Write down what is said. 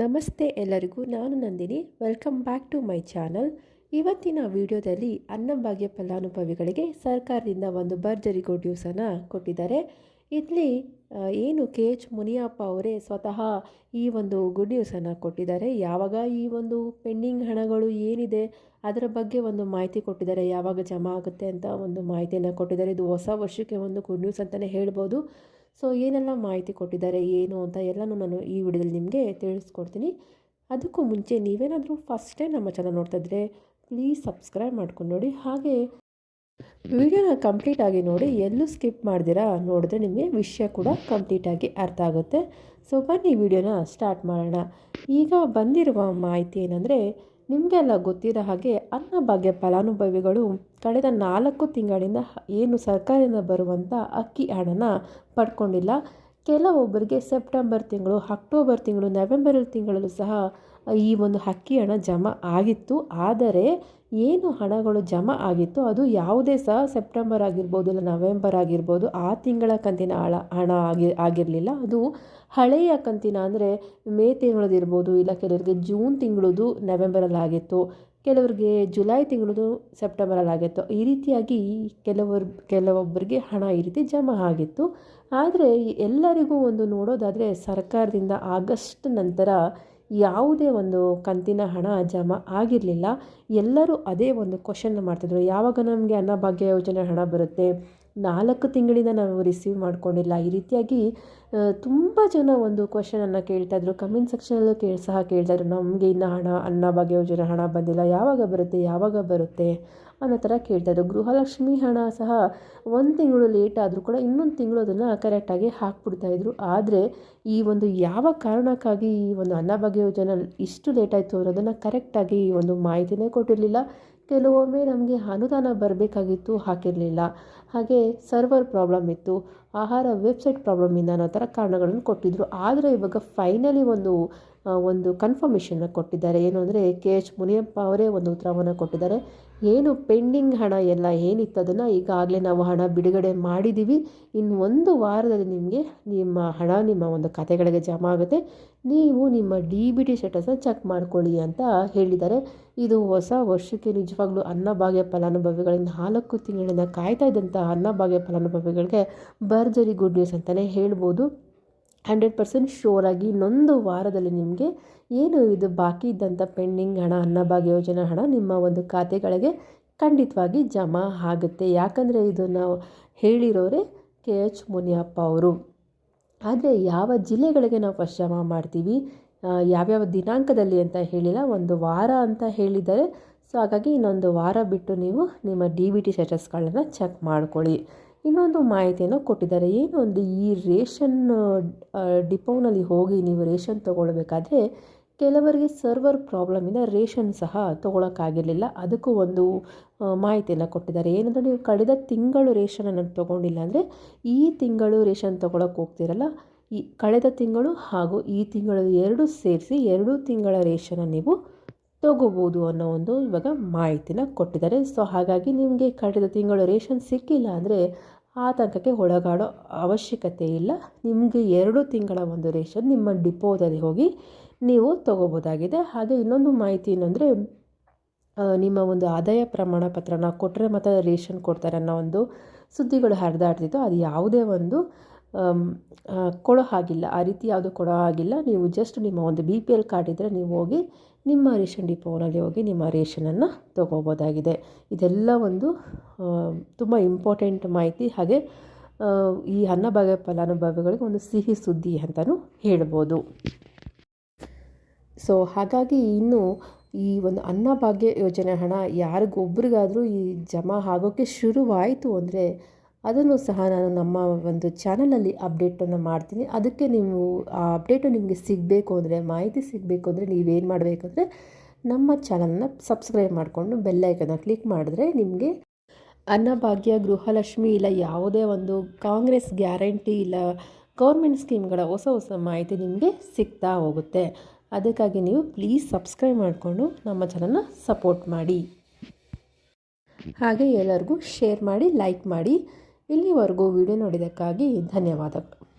ನಮಸ್ತೆ ಎಲ್ಲರಿಗೂ, ನಾನು Nandini. Welcome back to my channel ಇವತ್ತಿನ ವಿಡಿಯೋದಲ್ಲಿ ಅನ್ನಭಾಗ್ಯ ಫಲಾನುಭವಿಗಳಿಗೆ ಸರ್ಕಾರದಿಂದ ಒಂದು ಭರ್ಜರಿ ಗುಡ್ ನ್ಯೂಸನ್ನು ಕೊಟ್ಟಿದ್ದಾರೆ. ಇಲ್ಲಿ ಏನು ಕೆ ಎಚ್ ಮುನಿಯಪ್ಪ ಅವರೇ ಸ್ವತಃ ಈ ಒಂದು ಗುಡ್ ನ್ಯೂಸನ್ನು ಕೊಟ್ಟಿದ್ದಾರೆ. ಯಾವಾಗ ಈ ಒಂದು ಪೆಂಡಿಂಗ್ ಹಣಗಳು ಏನಿದೆ, ಅದರ ಬಗ್ಗೆ ಒಂದು ಮಾಹಿತಿ ಕೊಟ್ಟಿದ್ದಾರೆ, ಯಾವಾಗ ಜಮಾ ಆಗುತ್ತೆ ಅಂತ ಒಂದು ಮಾಹಿತಿಯನ್ನು ಕೊಟ್ಟಿದ್ದಾರೆ. ಇದು ಹೊಸ ವರ್ಷಕ್ಕೆ ಒಂದು ಗುಡ್ ನ್ಯೂಸ್ ಅಂತಲೇ ಹೇಳ್ಬೋದು. ಸೊ ಏನೆಲ್ಲ ಮಾಹಿತಿ ಕೊಟ್ಟಿದ್ದಾರೆ, ಏನು ಅಂತ ಎಲ್ಲನೂ ನಾನು ಈ ವಿಡಿಯೋದಲ್ಲಿ ನಿಮಗೆ ತಿಳಿಸ್ಕೊಡ್ತೀನಿ. ಅದಕ್ಕೂ ಮುಂಚೆ ನೀವೇನಾದರೂ ಫಸ್ಟ್ ಟೈಮ್ ನಮ್ಮ ಚಾನಲ್ ನೋಡ್ತಾಯಿದ್ರೆ ಪ್ಲೀಸ್ ಸಬ್ಸ್ಕ್ರೈಬ್ ಮಾಡ್ಕೊಂಡು ನೋಡಿ. ಹಾಗೆ ವಿಡಿಯೋನ ಕಂಪ್ಲೀಟಾಗಿ ನೋಡಿ, ಎಲ್ಲೂ ಸ್ಕಿಪ್ ಮಾಡಿದಿರಾ ನೋಡಿದ್ರೆ ನಿಮಗೆ ವಿಷಯ ಕೂಡ ಕಂಪ್ಲೀಟಾಗಿ ಅರ್ಥ ಆಗುತ್ತೆ. ಸೊ ಬನ್ನಿ ವಿಡಿಯೋನ ಸ್ಟಾರ್ಟ್ ಮಾಡೋಣ. ಈಗ ಬಂದಿರುವ ಮಾಹಿತಿ ಏನಂದರೆ ನಿಮಗೆಲ್ಲ ಗೊತ್ತಿರೋ ಹಾಗೆ ಅನ್ನಭಾಗ್ಯ ಫಲಾನುಭವಿಗಳು ಕಳೆದ ನಾಲ್ಕು ತಿಂಗಳಿಂದ ಏನು ಸರ್ಕಾರದಿಂದ ಬರುವಂಥ ಅಕ್ಕಿ ಹಣನ ಪಡ್ಕೊಂಡಿಲ್ಲ. ಕೆಲವೊಬ್ಬರಿಗೆ ಸೆಪ್ಟೆಂಬರ್ ತಿಂಗಳು, ಅಕ್ಟೋಬರ್ ತಿಂಗಳು, ನವೆಂಬರ್ ತಿಂಗಳಲ್ಲೂ ಸಹ ಈ ಒಂದು ಹಕ್ಕಿ ಹಣ ಜಮಾ ಆಗಿತ್ತು. ಆದರೆ ಏನು ಹಣಗಳು ಜಮಾ ಆಗಿತ್ತು? ಅದು ಯಾವುದೇ ಸಹ ಸೆಪ್ಟೆಂಬರ್ ಆಗಿರ್ಬೋದು ಇಲ್ಲ ನವೆಂಬರ್ ಆಗಿರ್ಬೋದು ಆ ತಿಂಗಳ ಕಂತಿನ ಹಣ ಹಣ ಆಗಿ ಆಗಿರಲಿಲ್ಲ. ಅದು ಹಳೆಯ ಕಂತಿನ ಅಂದರೆ ಮೇ ತಿಂಗಳದಿರ್ಬೋದು ಇಲ್ಲ ಕೆಲವರಿಗೆ ಜೂನ್ ತಿಂಗಳದು ನವೆಂಬರಲ್ಲಿ ಆಗಿತ್ತು. ಕೆಲವರಿಗೆ ಜುಲೈ ತಿಂಗಳದು ಸೆಪ್ಟೆಂಬರಲ್ಲಿ ಆಗಿತ್ತು. ಈ ರೀತಿಯಾಗಿ ಕೆಲವರು ಕೆಲವೊಬ್ಬರಿಗೆ ಹಣ ಈ ರೀತಿ ಜಮಾ ಆಗಿತ್ತು. ಆದರೆ ಎಲ್ಲರಿಗೂ ಒಂದು ನೋಡೋದಾದರೆ ಸರ್ಕಾರದಿಂದ ಆಗಸ್ಟ್ ನಂತರ ಯಾವುದೇ ಒಂದು ಕಂತಿನ ಹಣ ಜಮಾ ಆಗಿರಲಿಲ್ಲ, ಎಲ್ಲರೂ ಅದೇ ಒಂದು ಕ್ವಶನ್ ಮಾಡ್ತಿದ್ರು. ಯಾವಾಗ ನಮಗೆ ಅನ್ನಭಾಗ್ಯ ಯೋಜನೆ ಹಣ ಬರುತ್ತೆ? ನಾಲ್ಕು ತಿಂಗಳಿಂದ ನಾವು ರಿಸೀವ್ ಮಾಡಿಕೊಂಡಿಲ್ಲ. ಈ ರೀತಿಯಾಗಿ ತುಂಬ ಜನ ಒಂದು ಕ್ವಶನನ್ನು ಕೇಳ್ತಾಯಿದ್ರು ಕಮೆಂಟ್ ಸೆಕ್ಷನಲ್ಲೂ ಕೇಳಿ, ಸಹ ಕೇಳ್ತಾಯಿದ್ರು ನಮಗೆ ಇನ್ನು ಹಣ, ಅನ್ನ ಅನ್ನಭಾಗ್ಯ ಯೋಜನೆ ಹಣ ಬಂದಿಲ್ಲ. ಯಾವಾಗ ಬರುತ್ತೆ ಯಾವಾಗ ಬರುತ್ತೆ ಅನ್ನೋ ಥರ ಕೇಳ್ತಾಯಿದ್ರು ಗೃಹಲಕ್ಷ್ಮಿ ಹಣ ಸಹ ಒಂದು ತಿಂಗಳು ಲೇಟ್ ಆದರೂ ಕೂಡ ಇನ್ನೊಂದು ತಿಂಗಳು ಅದನ್ನು ಕರೆಕ್ಟಾಗಿ ಹಾಕ್ಬಿಡ್ತಾಯಿದ್ರು ಆದರೆ, ಈ ಒಂದು ಯಾವ ಕಾರಣಕ್ಕಾಗಿ ಈ ಒಂದು ಅನ್ನಭಾಗ್ಯ ಯೋಜನೆ ಇಷ್ಟು ಲೇಟ್ ಆಯಿತು ಅನ್ನೋದನ್ನು ಕರೆಕ್ಟಾಗಿ ಈ ಒಂದು ಮಾಹಿತಿನೇ ಕೊಟ್ಟಿರಲಿಲ್ಲ. ಕೆಲವೊಮ್ಮೆ ನಮಗೆ ಅನುದಾನ ಬರಬೇಕಾಗಿತ್ತು, ಹಾಕಿರಲಿಲ್ಲ. ಹಾಗೆ ಸರ್ವರ್ ಪ್ರಾಬ್ಲಮ್ ಇತ್ತು, ಆಹಾರ, ವೆಬ್ಸೈಟ್ ಪ್ರಾಬ್ಲಮಿಂದ ಅನ್ನೋ ಥರ ಕಾರಣಗಳನ್ನು ಕೊಟ್ಟಿದ್ದರು ಆದರೆ ಇವಾಗ ಫೈನಲಿ ಒಂದು ಒಂದು ಕನ್ಫರ್ಮೇಷನ್ನ ಕೊಟ್ಟಿದ್ದಾರೆ. ಏನು ಅಂದರೆ ಕೆ ಎಚ್ ಮುನಿಯಪ್ಪ ಅವರೇ ಒಂದು ಉತ್ತರವನ್ನು ಕೊಟ್ಟಿದ್ದಾರೆ. ಏನು ಪೆಂಡಿಂಗ್ ಹಣ ಎಲ್ಲ ಏನಿತ್ತು ಅದನ್ನು ಈಗಾಗಲೇ ನಾವು ಹಣ ಬಿಡುಗಡೆ ಮಾಡಿದ್ದೀವಿ ಇನ್ನು ಒಂದು ವಾರದಲ್ಲಿ ನಿಮಗೆ ನಿಮ್ಮ ಹಣ, ನಿಮ್ಮ ಒಂದು ಖಾತೆಗಳಿಗೆ ಜಮಾ ಆಗುತ್ತೆ. ನೀವು ನಿಮ್ಮ ಡಿ ಬಿ ಟಿ ಸ್ಟೇಟಸ್ನ ಚೆಕ್ ಮಾಡ್ಕೊಳ್ಳಿ ಅಂತ ಹೇಳಿದ್ದಾರೆ. ಇದು ಹೊಸ ವರ್ಷಕ್ಕೆ ನಿಜವಾಗ್ಲೂ ಅನ್ನಭಾಗ್ಯ ಫಲಾನುಭವಿಗಳಿಂದ ನಾಲ್ಕು ತಿಂಗಳಿಂದ ಕಾಯ್ತಾ ಇದ್ದಂಥ ಅನ್ನಭಾಗ್ಯ ಫಲಾನುಭವಿಗಳಿಗೆ ಭರ್ಜರಿ ಗುಡ್ ನ್ಯೂಸ್ ಅಂತಲೇ ಹೇಳ್ಬೋದು. ಹಂಡ್ರೆಡ್ ಪರ್ಸೆಂಟ್ ಶೋರ್ ಆಗಿ ಇನ್ನೊಂದು ವಾರದಲ್ಲಿ ನಿಮಗೆ ಏನು ಇದು ಬಾಕಿ ಇದ್ದಂಥ ಪೆಂಡಿಂಗ್ ಹಣ ಅನ್ನಭಾಗ್ಯ ಯೋಜನೆ ಹಣ ನಿಮ್ಮ ಒಂದು ಖಾತೆಗಳಿಗೆ ಖಂಡಿತವಾಗಿ ಜಮಾ ಆಗುತ್ತೆ. ಯಾಕಂದರೆ ಇದು ನಾವು ಹೇಳಿರೋರೆ ಕೆ ಎಚ್ ಮುನಿಯಪ್ಪ ಅವರು. ಆದರೆ ಯಾವ ಜಿಲ್ಲೆಗಳಿಗೆ ನಾವು ಫಸ್ಟ್ ಜಮಾ ಮಾಡ್ತೀವಿ? ಯಾವ್ಯಾವ ದಿನಾಂಕದಲ್ಲಿ ಅಂತ ಹೇಳಿಲ್ಲ, ಒಂದು ವಾರ ಅಂತ ಹೇಳಿದ್ದಾರೆ. ಸೊ ಹಾಗಾಗಿ ಇನ್ನೊಂದು ವಾರ ಬಿಟ್ಟು ನೀವು ನಿಮ್ಮ ಡಿ ಬಿ ಟಿ ಸ್ಟೇಟಸ್ಗಳನ್ನು ಚೆಕ್ ಮಾಡ್ಕೊಳ್ಳಿ. ಇನ್ನೊಂದು ಮಾಹಿತಿಯನ್ನು ಕೊಟ್ಟಿದ್ದಾರೆ. ಏನು ಒಂದು ಈ ರೇಷನ್ ಡಿಪೋನಲ್ಲಿ ಹೋಗಿ ನೀವು ರೇಷನ್ ತೊಗೊಳ್ಬೇಕಾದ್ರೆ ಕೆಲವರಿಗೆ ಸರ್ವರ್ ಪ್ರಾಬ್ಲಮಿಂದ ರೇಷನ್ ಸಹ ತೊಗೊಳಕ್ಕಾಗಿರಲಿಲ್ಲ. ಅದಕ್ಕೂ ಒಂದು ಮಾಹಿತಿಯನ್ನು ಕೊಟ್ಟಿದ್ದಾರೆ. ಏನಂದರೆ ನೀವು ಕಳೆದ ತಿಂಗಳು ರೇಷನನ್ನು ತೊಗೊಂಡಿಲ್ಲ ಅಂದರೆ ಈ ತಿಂಗಳು ರೇಷನ್ ತೊಗೊಳಕ್ಕೆ ಹೋಗ್ತಿರಲ್ಲ. ಈ ಕಳೆದ ತಿಂಗಳು ಹಾಗೂ ಈ ತಿಂಗಳು ಎರಡು ಸೇರಿಸಿ ಎರಡು ತಿಂಗಳ ರೇಷನ ನೀವು ತಗೋಬೋದು ಅನ್ನೋ ಒಂದು ಇವಾಗ ಮಾಹಿತಿನ ಕೊಟ್ಟಿದ್ದಾರೆ. ಸೊ ಹಾಗಾಗಿ ನಿಮಗೆ ಕಳೆದ ತಿಂಗಳು ರೇಷನ್ ಸಿಕ್ಕಿಲ್ಲ ಅಂದರೆ ಆತಂಕಕ್ಕೆ ಒಳಗಾಡೋ ಅವಶ್ಯಕತೆ ಇಲ್ಲ. ನಿಮಗೆ ಎರಡು ತಿಂಗಳ ಒಂದು ರೇಷನ್ ನಿಮ್ಮ ಡಿಪೋದಲ್ಲಿ ಹೋಗಿ ನೀವು ತಗೋಬೋದಾಗಿದೆ. ಹಾಗೆ ಇನ್ನೊಂದು ಮಾಹಿತಿ ಏನಂದರೆ ನಿಮ್ಮ ಒಂದು ಆದಾಯ ಪ್ರಮಾಣ ಪತ್ರನ ಕೊಟ್ಟರೆ ಮತ್ತು ರೇಷನ್ ಕೊಡ್ತಾರೆ ಅನ್ನೋ ಒಂದು ಸುದ್ದಿಗಳು ಹರಿದಾಡ್ತಿತ್ತು. ಅದು ಯಾವುದೇ ಒಂದು ಕೊಡೋ ಹಾಗಿಲ್ಲ. ಆ ರೀತಿ ಯಾವುದು ಕೊಡೋ ಹಾಗಿಲ್ಲ. ನೀವು ಜಸ್ಟ್ ನಿಮ್ಮ ಒಂದು ಬಿ ಪಿ ಎಲ್ ಕಾರ್ಡ್ ಇದ್ದರೆ ನೀವು ಹೋಗಿ ನಿಮ್ಮ ರೇಷನ್ ಡಿಪೋನಲ್ಲಿ ಹೋಗಿ ನಿಮ್ಮ ರೇಷನನ್ನು ತೊಗೋಬೋದಾಗಿದೆ. ಇದೆಲ್ಲ ಒಂದು ತುಂಬ ಇಂಪಾರ್ಟೆಂಟ್ ಮಾಹಿತಿ. ಹಾಗೆ ಈ ಅನ್ನಭಾಗ್ಯ ಫಲಾನುಭವಿಗಳಿಗೆ ಒಂದು ಸಿಹಿ ಸುದ್ದಿ ಅಂತಲೂ ಹೇಳ್ಬೋದು. ಸೊ ಹಾಗಾಗಿ ಇನ್ನು ಈ ಒಂದು ಅನ್ನಭಾಗ್ಯ ಯೋಜನೆ ಹಣ ಯಾರಿಗೊಬ್ರಿಗಾದರೂ ಈ ಜಮಾ ಆಗೋಕ್ಕೆ ಶುರುವಾಯಿತು ಅಂದರೆ ಅದನ್ನು ಸಹ ನಾನು ನಮ್ಮ ಒಂದು ಚಾನಲಲ್ಲಿ ಅಪ್ಡೇಟನ್ನು ಮಾಡ್ತೀನಿ. ಅದಕ್ಕೆ ನೀವು ಆ ಅಪ್ಡೇಟು ನಿಮಗೆ ಸಿಗಬೇಕು ಅಂದರೆ, ಮಾಹಿತಿ ಸಿಗಬೇಕು ಅಂದರೆ ನೀವೇನು ಮಾಡಬೇಕು ಅಂದರೆ ನಮ್ಮ ಚಾನಲ್ನ ಸಬ್ಸ್ಕ್ರೈಬ್ ಮಾಡಿಕೊಂಡು ಬೆಲ್ಲೈಕನ್ನ ಕ್ಲಿಕ್ ಮಾಡಿದ್ರೆ ನಿಮಗೆ ಅನ್ನಭಾಗ್ಯ, ಗೃಹಲಕ್ಷ್ಮಿ ಇಲ್ಲ, ಯಾವುದೇ ಒಂದು ಕಾಂಗ್ರೆಸ್ ಗ್ಯಾರಂಟಿ ಇಲ್ಲ, ಗೌರ್ಮೆಂಟ್ ಸ್ಕೀಮ್ಗಳ ಹೊಸ ಹೊಸ ಮಾಹಿತಿ ನಿಮಗೆ ಸಿಗ್ತಾ ಹೋಗುತ್ತೆ. ಅದಕ್ಕಾಗಿ ನೀವು ಪ್ಲೀಸ್ ಸಬ್ಸ್ಕ್ರೈಬ್ ಮಾಡಿಕೊಂಡು ನಮ್ಮ ಚಾನಲ್ನ ಸಪೋರ್ಟ್ ಮಾಡಿ. ಹಾಗೆ ಎಲ್ಲರಿಗೂ ಶೇರ್ ಮಾಡಿ, ಲೈಕ್ ಮಾಡಿ. ಇಲ್ಲಿವರೆಗೂ ವಿಡಿಯೋ ನೋಡಿದ್ದಕ್ಕಾಗಿ ಧನ್ಯವಾದಗಳು.